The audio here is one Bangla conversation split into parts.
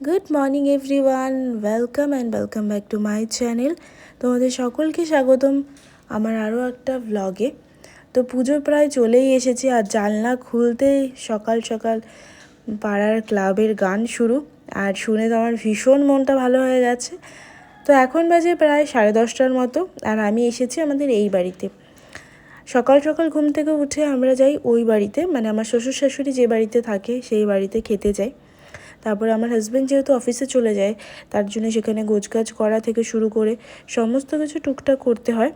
Good morning everyone welcome and welcome back to my channel তোমাদের সকলকে স্বাগতম আমার আরও একটা ভ্লগে তো পুজো প্রায় চলেই এসেছে আর জানলা খুলতেই সকাল সকাল পাড়ার ক্লাবের গান শুরু আর শুনে তো আমার ভীষণ মনটা ভালো হয়ে গেছে। তো এখন বাজে প্রায় সাড়ে দশটার মতো আর আমি এসেছি আমাদের এই বাড়িতে। সকাল সকাল ঘুম থেকে উঠে আমরা যাই ওই বাড়িতে মানে আমার শ্বশুর শাশুড়ি যে বাড়িতে থাকে সেই বাড়িতে খেতে যাই। তারপরে আমার হাজব্যান্ড যেহেতু অফিসে চলে যায়, তার জন্য সেখানে গোছগাছ করা থেকে শুরু করে সমস্ত কিছু টুকটাক করতে হয়।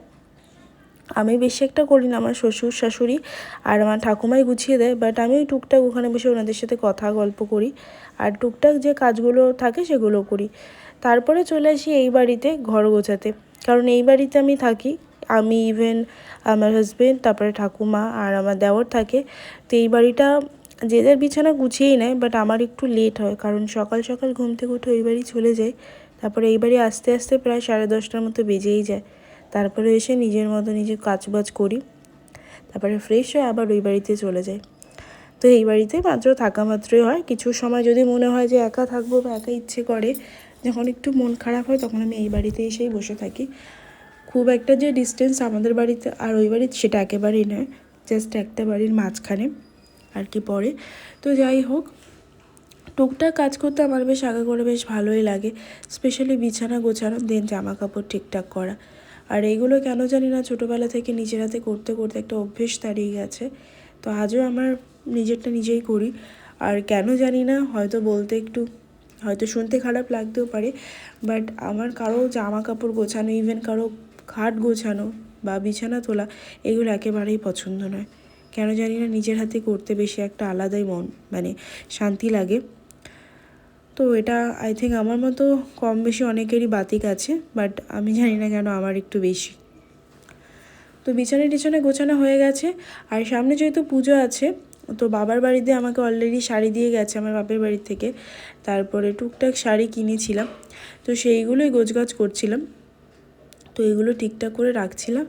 আমি বেশি একটা করি না, আমার শ্বশুর, শাশুড়ি আর আমার ঠাকুমাই গুছিয়ে দেয় বাট আমি ওই টুকটাক ওখানে বসে ওনাদের সাথে কথা, গল্প করি আর টুকটাক যে কাজগুলো থাকে সেগুলো করি। তারপরে চলে আসি এই বাড়িতে ঘর গোছাতে। কারণ এই বাড়িতে আমি থাকি, আমি ইভেন আমার হাজব্যান্ড তারপরে ঠাকুমা আর আমার দেওর থাকে। তো এই বাড়িটা যে যার বিছানা গুছিয়েই নেয় বাট আমার একটু লেট হয়, কারণ সকাল সকাল ঘুম থেকে উঠে ওই বাড়ি চলে যাই তারপরে এই বাড়ি আস্তে আস্তে প্রায় সাড়ে দশটার মতো বেজেই যায়। তারপরে এসে নিজের মতো নিজে কাজবাজ করি। তারপরে ফ্রেশ হয়ে আবার ওই বাড়িতে চলে যাই তো এই বাড়িতে মাত্র থাকা মাত্রই হয়। কিছু সময় যদি মনে হয় যে একা থাকব বা একা ইচ্ছে করে, যখন একটু মন খারাপ হয়, তখন আমি এই বাড়িতে এসেই বসে থাকি। খুব একটা যে ডিস্টেন্স আমাদের বাড়িতে আর ওই বাড়িতে সেটা একেবারেই নয় জাস্ট একটা বাড়ির মাঝখানে। আর কি পড়ে তো যাই হোক, টুকটাক কাজ করতে আমার বেশ আগে করে বেশ ভালোই লাগে স্পেশালি বিছানা গোছানো দেন জামা কাপড় ঠিকঠাক করা। আর এইগুলো কেন জানি না ছোটোবেলা থেকে নিজের হাতে করতে করতে একটা অভ্যেস দাঁড়িয়ে গেছে। তো আজও আমার নিজেরটা নিজেই করি। আর কেন জানি না, হয়তো বলতে একটু, হয়তো শুনতে খারাপ লাগতেও পারে বাট আমার কারও জামা কাপড় গোছানো ইভেন কারও খাট গোছানো বা বিছানা তোলা, এগুলো একেবারেই পছন্দ নয়। কেন জানি না নিজের হাতে করতে বেশি একটা আলাদাই মন মানে শান্তি লাগে। তো এটা আই থিঙ্ক আমার মতো কম বেশি অনেকেরই বাতিক আছে বাট আমি জানি না কেন আমার একটু বেশি। তো বিছানা টিছানা গোছানো হয়ে গেছে, আর সামনে যেহেতু পুজো আছে, তো বাবার বাড়িতে আমাকে অলরেডি শাড়ি দিয়ে গেছে আমার বাপের বাড়ির থেকে। তারপরে টুকটাক শাড়ি কিনেছিলাম, তো সেইগুলোই গোছগাছ করছিলাম। তো এগুলো ঠিকঠাক করে রাখছিলাম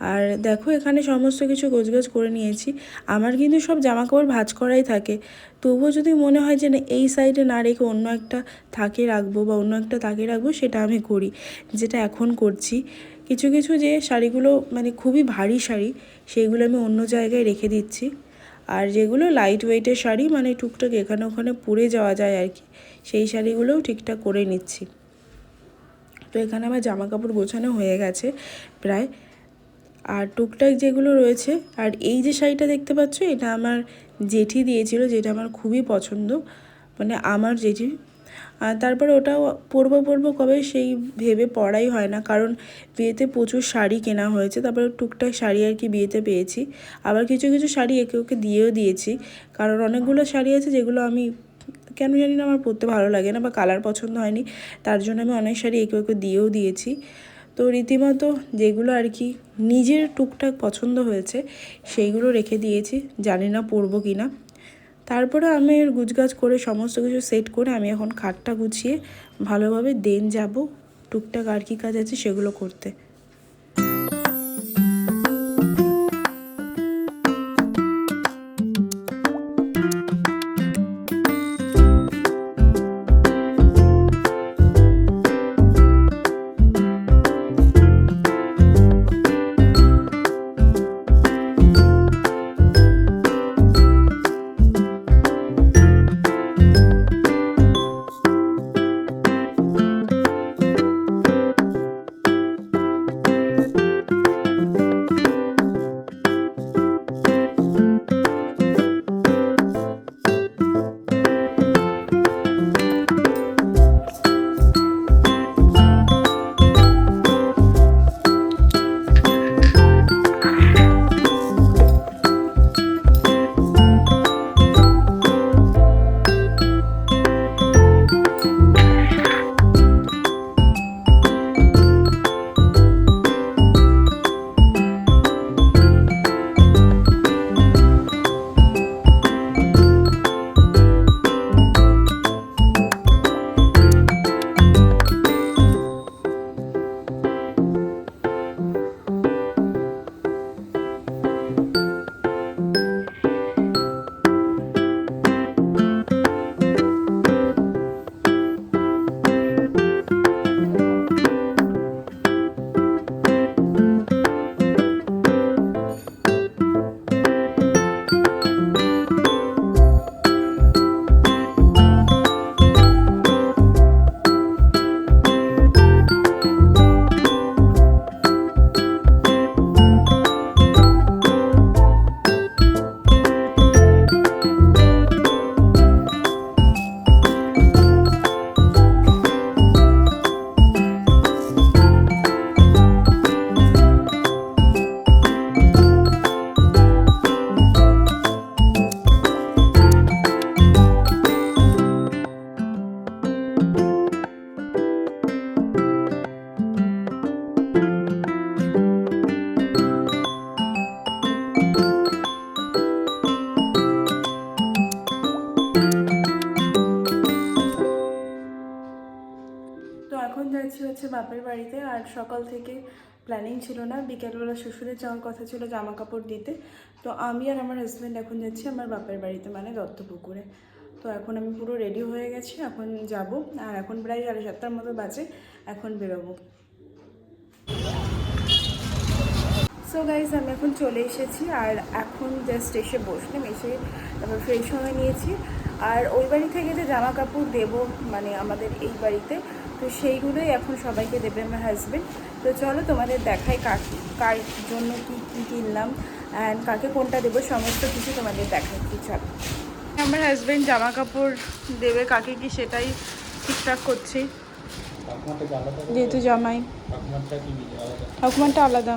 আর দেখো এখানে সমস্ত কিছু গোছগাছ করে নিয়েছি। আমার কিন্তু সব জামা কাপড় ভাজ করাই থাকে। তবুও যদি মনে হয় যে না, এই সাইডে না রেখে অন্য একটা থাকে রাখব বা অন্য একটা তাকে রাখব, সেটা আমি করি। যেটা এখন করছি। কিছু কিছু যে শাড়িগুলো মানে খুবই ভারী শাড়ি, সেইগুলো আমি অন্য জায়গায় রেখে দিচ্ছি। আর যেগুলো লাইট ওয়েটের শাড়ি মানে টুকটাক এখানে ওখানে পরে যাওয়া যায় আর কি, সেই শাড়িগুলোও ঠিকঠাক করে নিচ্ছি। তো এখানে আমার জামা কাপড় গোছানো হয়ে গেছে প্রায়। আর টুকটাক যেগুলো রয়েছে, আর এই যে শাড়িটা দেখতে পাচ্ছ, এটা আমার জেঠি দিয়েছিল, যেটা আমার খুবই পছন্দ মানে আমার জেঠি। আর তারপরে ওটাও পরবো পরবো কবে সেই ভেবে পড়াই হয় না, কারণ বিয়েতে প্রচুর শাড়ি কেনা হয়েছে, তারপরে টুকটাক শাড়ি আর কি বিয়েতে পেয়েছি। আবার কিছু কিছু শাড়ি একে ওকে দিয়েও দিয়েছি, কারণ অনেকগুলো শাড়ি আছে যেগুলো আমি কেন জানি না আমার পরতে ভালো লাগে না বা কালার পছন্দ হয়নি, তার জন্য আমি অনেক শাড়ি একে ওকে দিয়েও দিয়েছি। তো রীতিমতো যেগুলো আর কি নিজের টুকটাক পছন্দ হয়েছে, সেইগুলো রেখে দিয়েছি, জানি না পরবো কি না তারপরে আমি গুজগাছ করে সমস্ত কিছু সেট করে আমি এখন খাটটা গুছিয়ে ভালোভাবে দেন যাব, টুকটাক আর কি কাজ আছে সেগুলো করতে। এখন হচ্ছে বাপের বাড়িতে আর সকাল থেকে প্ল্যানিং ছিল না। বিকেলবেলা শ্বশুরের যাওয়ার কথা ছিল জামা কাপড় দিতে। তো আমি আর আমার হাজব্যান্ড এখন যাচ্ছি আমার বাপের বাড়িতে মানে দত্তপুকুরে। তো এখন আমি পুরো রেডি হয়ে গেছি, এখন যাব। আর এখন প্রায় সাড়ে সাতটার মতো বাজে, এখন বেরোবো। সো গাইজ আমি এখন চলে এসেছি আর এখন জাস্ট এসে বসলাম, এসে তারপর ফ্রেশ হয়ে নিয়েছি। আর ওই বাড়ি থেকে যে জামা কাপড় দেবো মানে আমাদের এই বাড়িতে তো সেইগুলোই এখন সবাইকে দেবে আমার হাজব্যান্ড তো চলো তোমাদের দেখাই কার কার জন্য কী কী কিনলাম অ্যান্ড কাকে কোনটা দেবো সমস্ত কিছু তোমাদের দেখাচ্ছি চলো। আমার হাজব্যান্ড জামা কাপড় দেবে কাকে কি সেটাই ঠিকঠাক করছি। যেহেতু জামাই। ঠাকুমারটা আলাদা।